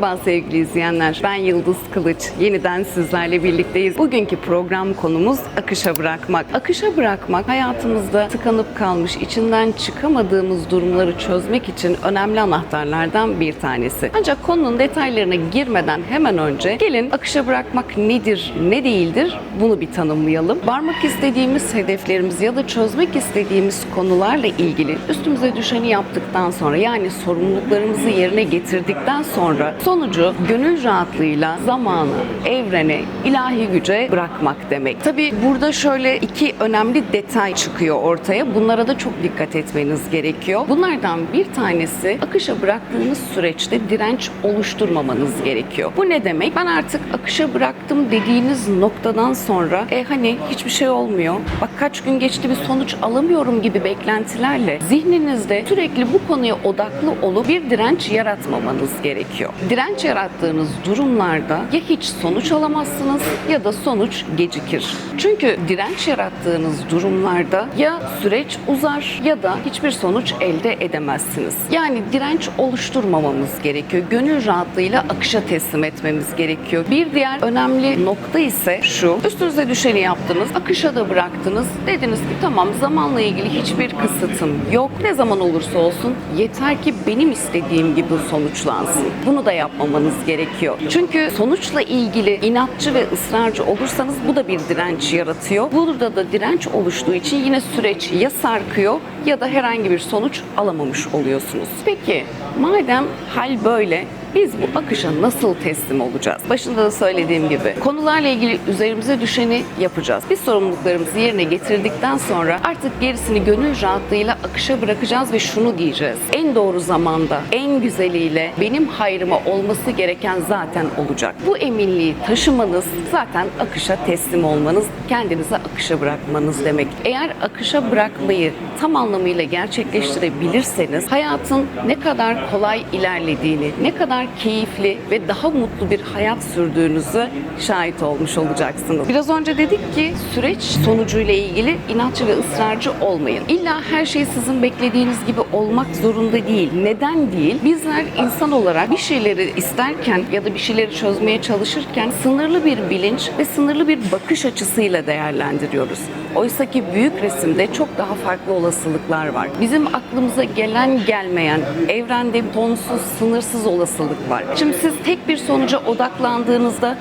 Merhaba sevgili izleyenler. Ben Yıldız Kılıç. Yeniden sizlerle birlikteyiz. Bugünkü program konumuz akışa bırakmak. Akışa bırakmak hayatımızda tıkanıp kalmış, içinden çıkamadığımız durumları çözmek için önemli anahtarlardan bir tanesi. Ancak konunun detaylarına girmeden hemen önce gelin akışa bırakmak nedir, ne değildir bunu bir tanımlayalım. Varmak istediğimiz hedeflerimiz ya da çözmek istediğimiz konularla ilgili üstümüze düşeni yaptıktan sonra yani sorumluluklarımızı yerine getirdikten sonra sonucu gönül rahatlığıyla zamanı, evrene, ilahi güce bırakmak demek. Tabi burada şöyle iki önemli detay çıkıyor ortaya. Bunlara da çok dikkat etmeniz gerekiyor. Bunlardan bir tanesi akışa bıraktığınız süreçte direnç oluşturmamanız gerekiyor. Bu ne demek? Ben artık akışa bıraktım dediğiniz noktadan sonra e hani hiçbir şey olmuyor. Bak kaç gün geçti bir sonuç alamıyorum gibi beklentilerle zihninizde sürekli bu konuya odaklı olup bir direnç yaratmamanız gerekiyor. Direnç yarattığınız durumlarda ya hiç sonuç alamazsınız ya da sonuç gecikir. Çünkü direnç yarattığınız durumlarda ya süreç uzar ya da hiçbir sonuç elde edemezsiniz. Yani direnç oluşturmamamız gerekiyor. Gönül rahatlığıyla akışa teslim etmemiz gerekiyor. Bir diğer önemli nokta ise şu. Üstünüze düşeni yaptınız, akışa da bıraktınız. Dediniz ki tamam zamanla ilgili hiçbir kısıtım yok. Ne zaman olursa olsun yeter ki benim istediğim gibi sonuçlansın. Bunu da yapmamanız gerekiyor. Çünkü sonuçla ilgili inatçı ve ısrarcı olursanız bu da bir direnç yaratıyor. Burada da direnç oluştuğu için yine süreç ya sarkıyor ya da herhangi bir sonuç alamamış oluyorsunuz. Peki madem hal böyle biz bu akışa nasıl teslim olacağız? Başında da söylediğim gibi konularla ilgili üzerimize düşeni yapacağız. Biz sorumluluklarımızı yerine getirdikten sonra artık gerisini gönül rahatlığıyla akışa bırakacağız ve şunu diyeceğiz. En doğru zamanda, en güzeliyle benim hayrıma olması gereken zaten olacak. Bu eminliği taşımanız zaten akışa teslim olmanız, kendinizi akışa bırakmanız demek. Eğer akışa bırakmayı tam anlamıyla gerçekleştirebilirseniz hayatın ne kadar kolay ilerlediğini, ne kadar keyifli ve daha mutlu bir hayat sürdüğünüzü şahit olmuş olacaksınız. Biraz önce dedik ki süreç sonucuyla ilgili inatçı ve ısrarcı olmayın. İlla her şey sizin beklediğiniz gibi olmak zorunda değil. Neden değil? Bizler insan olarak bir şeyleri isterken ya da bir şeyleri çözmeye çalışırken sınırlı bir bilinç ve sınırlı bir bakış açısıyla değerlendiriyoruz. Oysa ki büyük resimde çok daha farklı olasılıklar var. Bizim aklımıza gelen gelmeyen, evrende sonsuz, sınırsız olasılık var. Şimdi siz tek bir sonuca odaklandığınızda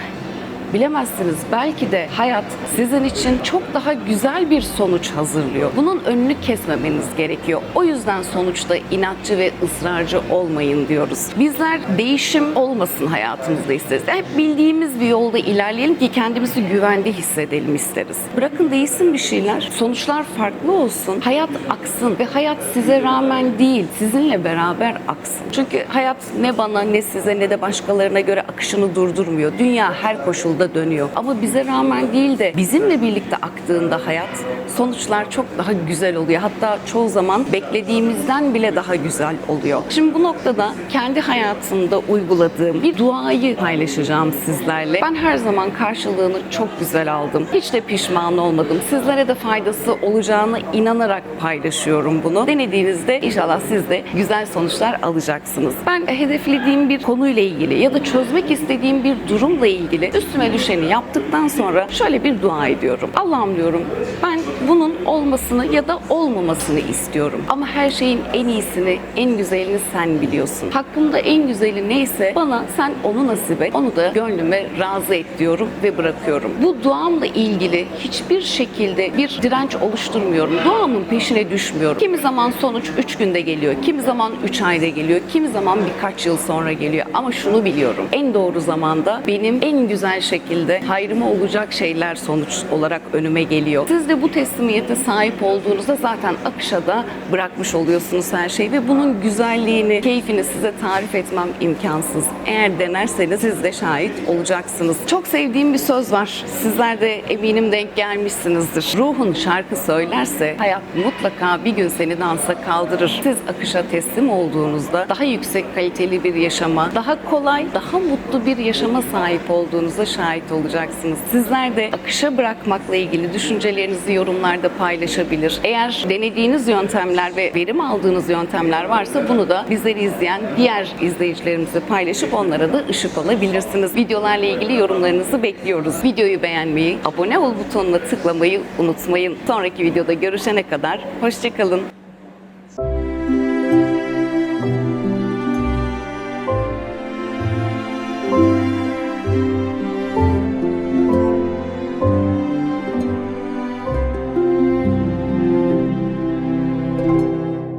Bilemezsiniz belki de hayat sizin için çok daha güzel bir sonuç hazırlıyor. Bunun önünü kesmemeniz gerekiyor. O yüzden sonuçta inatçı ve ısrarcı olmayın diyoruz. Bizler değişim olmasın hayatımızda isteriz. Hep bildiğimiz bir yolda ilerleyelim ki kendimizi güvende hissedelim isteriz. Bırakın değişsin bir şeyler. Sonuçlar farklı olsun. Hayat aksın ve hayat size rağmen değil, sizinle beraber aksın. Çünkü hayat ne bana ne size ne de başkalarına göre akışını durdurmuyor. Dünya her koşulda da dönüyor. Ama bize rağmen değil de bizimle birlikte aktığında hayat sonuçlar çok daha güzel oluyor. Hatta çoğu zaman beklediğimizden bile daha güzel oluyor. Şimdi bu noktada kendi hayatımda uyguladığım bir duayı paylaşacağım sizlerle. Ben her zaman karşılığını çok güzel aldım. Hiç de pişman olmadım. Sizlere de faydası olacağına inanarak paylaşıyorum bunu. Denediğinizde inşallah siz de güzel sonuçlar alacaksınız. Ben hedeflediğim bir konuyla ilgili ya da çözmek istediğim bir durumla ilgili üstüme düşeni yaptıktan sonra şöyle bir dua ediyorum. Allah'ım diyorum ben bunun olmasını ya da olmamasını istiyorum. Ama her şeyin en iyisini, en güzelini sen biliyorsun. Hakkımda en güzeli neyse bana sen onu nasip et. Onu da gönlüme razı et diyorum ve bırakıyorum. Bu duamla ilgili hiçbir şekilde bir direnç oluşturmuyorum. Duamın peşine düşmüyorum. Kimi zaman sonuç 3 günde geliyor. Kimi zaman 3 ayda geliyor. Kimi zaman birkaç yıl sonra geliyor. Ama şunu biliyorum. En doğru zamanda benim en güzel şekilde hayrıma olacak şeyler sonuç olarak önüme geliyor. Siz de bu teslimiyete sahip olduğunuzda zaten akışa da bırakmış oluyorsunuz her şeyi ve bunun güzelliğini, keyfini size tarif etmem imkansız. Eğer denerseniz siz de şahit olacaksınız. Çok sevdiğim bir söz var. Sizler de eminim denk gelmişsinizdir. Ruhun şarkı söylerse hayat mutlaka bir gün seni dansa kaldırır. Siz akışa teslim olduğunuzda daha yüksek kaliteli bir yaşama, daha kolay, daha mutlu bir yaşama sahip olduğunuza şahit şahit olacaksınız. Sizler de akışa bırakmakla ilgili düşüncelerinizi yorumlarda paylaşabilir. Eğer denediğiniz yöntemler ve verim aldığınız yöntemler varsa bunu da bizleri izleyen diğer izleyicilerimize paylaşıp onlara da ışık olabilirsiniz. Videolarla ilgili yorumlarınızı bekliyoruz. Videoyu beğenmeyi, abone ol butonuna tıklamayı unutmayın. Sonraki videoda görüşene kadar hoşçakalın.